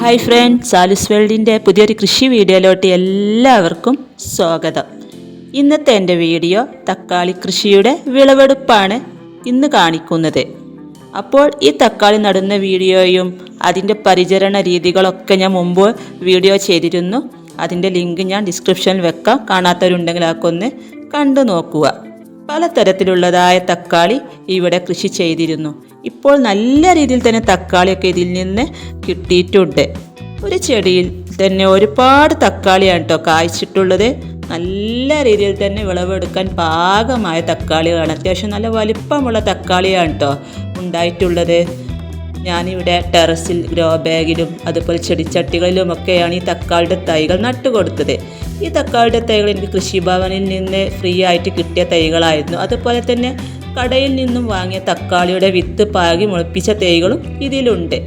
Hi front സാലിസ് വേൾഡിന്റെ പുതിയൊരു കൃഷി വീഡിയോയിലോട്ട് എല്ലാവർക്കും സ്വാഗതം. ഇന്നത്തെ എന്റെ വീഡിയോ തക്കാളി കൃഷിയുടെ വിളവെടുപ്പാണ് ഇന്ന് കാണിക്കുന്നത്. അപ്പോൾ ഈ തക്കാളി നടുന്ന വീഡിയോയും അതിന്റെ പരിചരണ രീതികളൊക്കെ ഞാൻ മുമ്പ് വീഡിയോ ചെയ്തിരുന്നു. അതിന്റെ ലിങ്ക് ഞാൻ ഡിസ്ക്രിപ്ഷനിൽ വെക്കാം. കാണാത്തവരുണ്ടെങ്കിൽ ആക്കൊന്ന് കണ്ടു നോക്കുക. പലതരത്തിലുള്ളതായ തക്കാളി ഇവിടെ കൃഷി ചെയ്തിരുന്നു. ഇപ്പോൾ നല്ല രീതിയിൽ തന്നെ തക്കാളിയൊക്കെ ഇതിൽ നിന്ന് കിട്ടിയിട്ടുണ്ട്. ഒരു ചെടിയിൽ തന്നെ ഒരുപാട് തക്കാളിയാണ് കേട്ടോ കായ്ച്ചിട്ടുള്ളത്. നല്ല രീതിയിൽ തന്നെ വിളവെടുക്കാൻ പാകമായ തക്കാളികളാണ്. അത്യാവശ്യം നല്ല വലിപ്പമുള്ള തക്കാളിയാണ് കേട്ടോ ഉണ്ടായിട്ടുള്ളത്. ഞാനിവിടെ ടെറസിൽ ഗ്രോ ബാഗിലും അതുപോലെ ചെടിച്ചട്ടികളിലും ഒക്കെയാണ് ഈ തക്കാളിയുടെ തൈകൾ നട്ടുകൊടുത്തത്. ഈ തക്കാളിയുടെ തൈകൾ എനിക്ക് കൃഷിഭവനിൽ നിന്ന് ഫ്രീ ആയിട്ട് കിട്ടിയ തൈകളായിരുന്നു. അതുപോലെ തന്നെ കടയിൽ നിന്നും വാങ്ങിയ തക്കാളിയുടെ വിത്ത് പാകി മുളപ്പിച്ച തൈകളും ഇതിലുണ്ട്.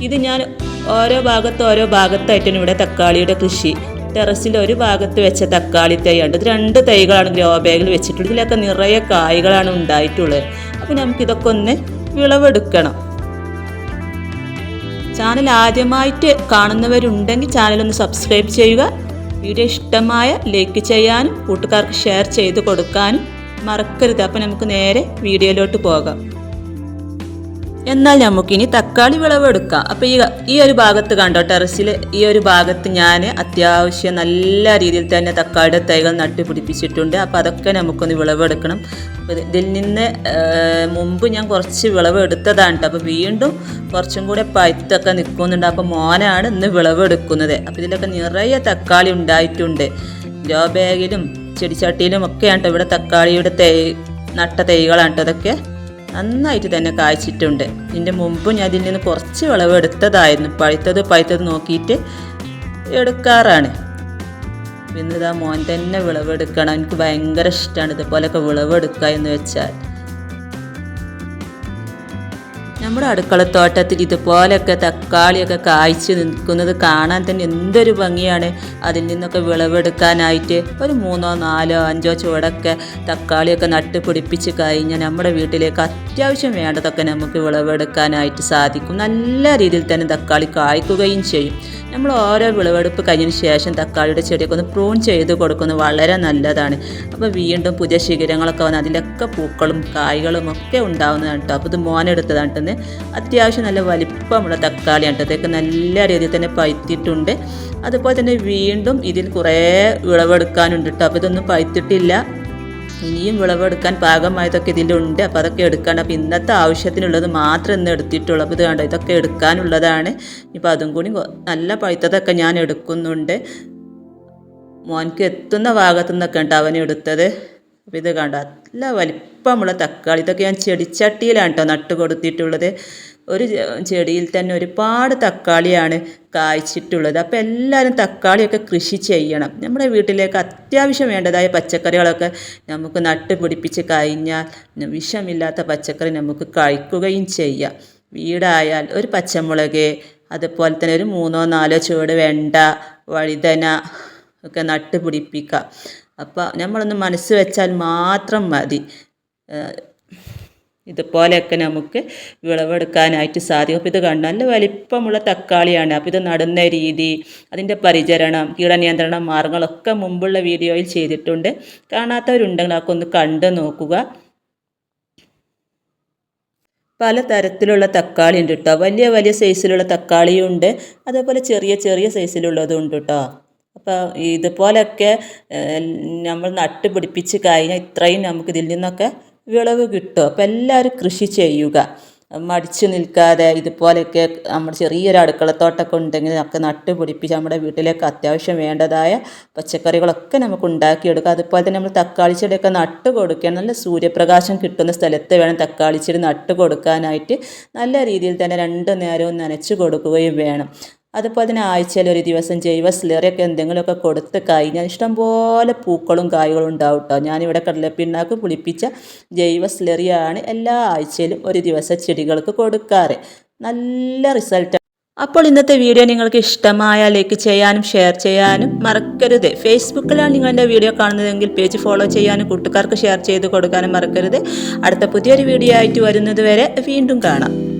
ഇത് ഞാൻ ഓരോ ഭാഗത്ത് ഓരോ ഭാഗത്തായിട്ടാണ് ഇവിടെ തക്കാളിയുടെ കൃഷി. ടെറസിന്റെ ഒരു ഭാഗത്ത് വെച്ച തക്കാളി തൈയുണ്ട്. ഇത് രണ്ട് തൈകളാണ് ഗ്രോ ബാഗിൽ വെച്ചിട്ടുള്ളത്. ഇതിലൊക്കെ നിറയെ കായ്കളാണ് ഉണ്ടായിട്ടുള്ളത്. അപ്പോൾ നമുക്കിതൊക്കെ ഒന്ന് വിളവെടുക്കണം. ചാനൽ ആദ്യമായിട്ട് കാണുന്നവരുണ്ടെങ്കിൽ ചാനൽ ഒന്ന് സബ്സ്ക്രൈബ് ചെയ്യുക. വീഡിയോ ഇഷ്ടമായ ലൈക്ക് ചെയ്യാനും കൂട്ടുകാർക്ക് ഷെയർ ചെയ്ത് കൊടുക്കാനും മറക്കരുത്. അപ്പോൾ നമുക്ക് നേരെ വീഡിയോയിലോട്ട് പോകാം. എന്നാൽ നമുക്കിനി തക്കാളി വിളവെടുക്കാം അപ്പോൾ ഈ ഈ ഒരു ഭാഗത്ത് കണ്ടോ ടെറസിൽ ഈ ഒരു ഭാഗത്ത് ഞാൻ അത്യാവശ്യം നല്ല രീതിയിൽ തന്നെ തക്കാളിയുടെ തൈകൾ നട്ടുപിടിപ്പിച്ചിട്ടുണ്ട്. അപ്പോൾ അതൊക്കെ നമുക്കൊന്ന് വിളവെടുക്കണം. ഇതിൽ നിന്ന് മുമ്പ് ഞാൻ കുറച്ച് വിളവ് എടുത്തതാണ് കേട്ടോ അപ്പോൾ വീണ്ടും കുറച്ചും കൂടെ പഴുത്തൊക്കെ നിൽക്കുന്നുണ്ട് അപ്പോൾ മോനാണ് ഇന്ന് വിളവ് എടുക്കുന്നത്. അപ്പോൾ ഇതിലൊക്കെ നിറയെ തക്കാളി ഉണ്ടായിട്ടുണ്ട്. ജോ ബാഗിലും ചെടിച്ചട്ടിയിലും ഒക്കെയാണ് കേട്ടോ ഇവിടെ തക്കാളിയുടെ തൈ നട്ട തൈകളാണ് കേട്ടോ അതൊക്കെ നന്നായിട്ട് തന്നെ കായ്ച്ചിട്ടുണ്ട്. ഇതിന്റെ മുമ്പ് ഞാൻ ഇതിൽ നിന്ന് കുറച്ച് വിളവ് എടുത്തതായിരുന്നു. പഴുത്തത് പഴുത്തത് നോക്കിയിട്ട് എടുക്കാറാണ്. പിന്നെ ഇതാ മോൻ തന്നെ വിളവെടുക്കണം. എനിക്ക് ഭയങ്കര ഇഷ്ടമാണ് ഇതുപോലെയൊക്കെ വിളവെടുക്കുക എന്ന് വെച്ചാൽ. നമ്മുടെ അടുക്കളത്തോട്ടത്തിൽ ഇതുപോലെയൊക്കെ തക്കാളിയൊക്കെ കായ്ച്ച് നിൽക്കുന്നത് കാണാൻ തന്നെ എന്തൊരു ഭംഗിയാണ്. അതിൽ നിന്നൊക്കെ വിളവെടുക്കാനായിട്ട് ഒരു മൂന്നോ നാലോ അഞ്ചോ ചുവടൊക്കെ തക്കാളിയൊക്കെ നട്ട് പിടിപ്പിച്ച് കഴിഞ്ഞാൽ നമ്മുടെ വീട്ടിലേക്ക് അത്യാവശ്യം വേണ്ടതൊക്കെ നമുക്ക് വിളവെടുക്കാനായിട്ട് സാധിക്കും. നല്ല രീതിയിൽ തന്നെ തക്കാളി കായ്ക്കുകയും ചെയ്യും. നമ്മൾ ഓരോ വിളവെടുപ്പ് കഴിഞ്ഞതിന് ശേഷം തക്കാളിയുടെ ചെടിയൊക്കെ ഒന്ന് പ്രൂൺ ചെയ്ത് കൊടുക്കുന്നത് വളരെ നല്ലതാണ്. അപ്പോൾ വീണ്ടും പുതിയ ശിഖരങ്ങളൊക്കെ വന്ന് അതിലൊക്കെ പൂക്കളും കായ്കളും ഒക്കെ ഉണ്ടാവുന്നതാണ് കേട്ടോ. അപ്പോൾ ഇത് മോനെടുത്തതാണ് അത്യാവശ്യം നല്ല വലിപ്പമുള്ള തക്കാളിയാണ് കേട്ടോ. അതൊക്കെ നല്ല രീതിയിൽ തന്നെ പഴുത്തിട്ടുണ്ട്. അതുപോലെ തന്നെ വീണ്ടും ഇതിൽ കുറേ വിളവെടുക്കാനുണ്ട് കേട്ടോ. അപ്പോൾ ഇതൊന്നും പഴുത്തിട്ടില്ല. ഇനിയും വിളവെടുക്കാൻ പാകമായതൊക്കെ ഇതിലുണ്ട് അപ്പോൾ അതൊക്കെ എടുക്കാണ്ട് അപ്പോൾ ഇന്നത്തെ ആവശ്യത്തിനുള്ളത് മാത്രം ഇന്ന് എടുത്തിട്ടുള്ളൂ. അപ്പോൾ ഇത് കണ്ടോ ഇതൊക്കെ എടുക്കാനുള്ളതാണ്. ഇപ്പോൾ അതും കൂടി നല്ല പഴുത്തതൊക്കെ ഞാൻ എടുക്കുന്നുണ്ട്. മോൻക്ക് എത്തുന്ന ഭാഗത്തു നിന്നൊക്കെ ഉണ്ട് അവൻ എടുത്തത്. അപ്പോൾ ഇത് കണ്ട? നല്ല വലിപ്പമുള്ള തക്കാളി. ഇതൊക്കെ ഞാൻ ചെടിച്ചട്ടിയിലാണ് കേട്ടോ നട്ട് കൊടുത്തിട്ടുള്ളത് ഒരു ചെടിയിൽ തന്നെ ഒരുപാട് തക്കാളിയാണ് കായ്ച്ചിട്ടുള്ളത്. അപ്പോൾ എല്ലാവരും തക്കാളിയൊക്കെ കൃഷി ചെയ്യണം. നമ്മുടെ വീട്ടിലേക്ക് അത്യാവശ്യം വേണ്ടതായ പച്ചക്കറികളൊക്കെ നമുക്ക് നട്ട് പിടിപ്പിച്ച് കഴിഞ്ഞാൽ വിഷമില്ലാത്ത പച്ചക്കറി നമുക്ക് കഴിക്കുകയും ചെയ്യാം. വീടായാൽ ഒരു പച്ചമുളക് അതുപോലെ തന്നെ ഒരു മൂന്നോ നാലോ ചുവട് വെണ്ട വഴുതന ഒക്കെ നട്ട് പിടിപ്പിക്കുക അപ്പോൾ നമ്മളൊന്ന് മനസ്സ് വെച്ചാൽ മാത്രം മതി. ഇതുപോലെയൊക്കെ നമുക്ക് വിളവെടുക്കാനായിട്ട് സാധിക്കും. അപ്പോൾ ഇത് കണ്ട്? നല്ല വലിപ്പമുള്ള തക്കാളിയാണ്. അപ്പോൾ ഇത് നടുന്ന രീതി അതിന്റെ പരിചരണം കീടനിയന്ത്രണ മാർഗങ്ങളൊക്കെ മുമ്പുള്ള വീഡിയോയിൽ ചെയ്തിട്ടുണ്ട്. കാണാത്തവരുണ്ടെങ്കിൽ അതൊക്കെ ഒന്ന് കണ്ടു നോക്കുക. പല തരത്തിലുള്ള തക്കാളി ഉണ്ട് കേട്ടോ. വലിയ വലിയ സൈസിലുള്ള തക്കാളിയും ഉണ്ട്. അതേപോലെ ചെറിയ ചെറിയ സൈസിലുള്ളതും ഉണ്ട് കേട്ടോ. അപ്പോൾ ഇതുപോലെയൊക്കെ നമ്മൾ നട്ട് പിടിപ്പിച്ച് കഴിഞ്ഞാൽ ഇത്രയും നമുക്ക് ഇതിൽ നിന്നൊക്കെ വിളവ് കിട്ടും. അപ്പോൾ എല്ലാവരും കൃഷി ചെയ്യുക. മടിച്ചു നിൽക്കാതെ ഇതുപോലെയൊക്കെ നമ്മുടെ ചെറിയൊരു അടുക്കളത്തോട്ടമൊക്കെ ഉണ്ടെങ്കിൽ നമുക്ക് നട്ട് പിടിപ്പിച്ച് നമ്മുടെ വീട്ടിലേക്ക് അത്യാവശ്യം വേണ്ടതായ പച്ചക്കറികളൊക്കെ നമുക്ക് ഉണ്ടാക്കിയെടുക്കാം അതുപോലെ തന്നെ നമ്മൾ തക്കാളി ചെടിയൊക്കെ നട്ട് കൊടുക്കുക നല്ല സൂര്യപ്രകാശം കിട്ടുന്ന സ്ഥലത്ത് വേണം തക്കാളി ചെടി നട്ട് കൊടുക്കാനായിട്ട്. നല്ല രീതിയിൽ തന്നെ രണ്ട് നേരവും നനച്ച് കൊടുക്കുകയും വേണം. അതുപോലെ തന്നെ ആഴ്ചയിൽ ഒരു ദിവസം ജൈവ സ്ലറിയൊക്കെ എന്തെങ്കിലുമൊക്കെ കൊടുത്ത് കഴിഞ്ഞാൽ ഇഷ്ടംപോലെ പൂക്കളും കായ്കളും ഉണ്ടാവും കേട്ടോ. ഞാനിവിടെ കടലപ്പിണ്ണാക്ക് പുളിപ്പിച്ച ജൈവ സ്ലറിയാണ് എല്ലാ ആഴ്ചയിലും ഒരു ദിവസം ചെടികൾക്ക് കൊടുക്കാറ്. നല്ല റിസൾട്ട്. അപ്പോൾ ഇന്നത്തെ വീഡിയോ നിങ്ങൾക്ക് ഇഷ്ടമായ ലൈക്ക് ചെയ്യാനും ഷെയർ ചെയ്യാനും മറക്കരുത്. ഫേസ്ബുക്കിലാണ് നിങ്ങളുടെ വീഡിയോ കാണുന്നതെങ്കിൽ പേജ് ഫോളോ ചെയ്യാനും കൂട്ടുകാർക്ക് ഷെയർ ചെയ്ത് കൊടുക്കാനും മറക്കരുത്. അടുത്ത പുതിയൊരു വീഡിയോ ആയിട്ട് വരുന്നത് വരെ വീണ്ടും കാണാം.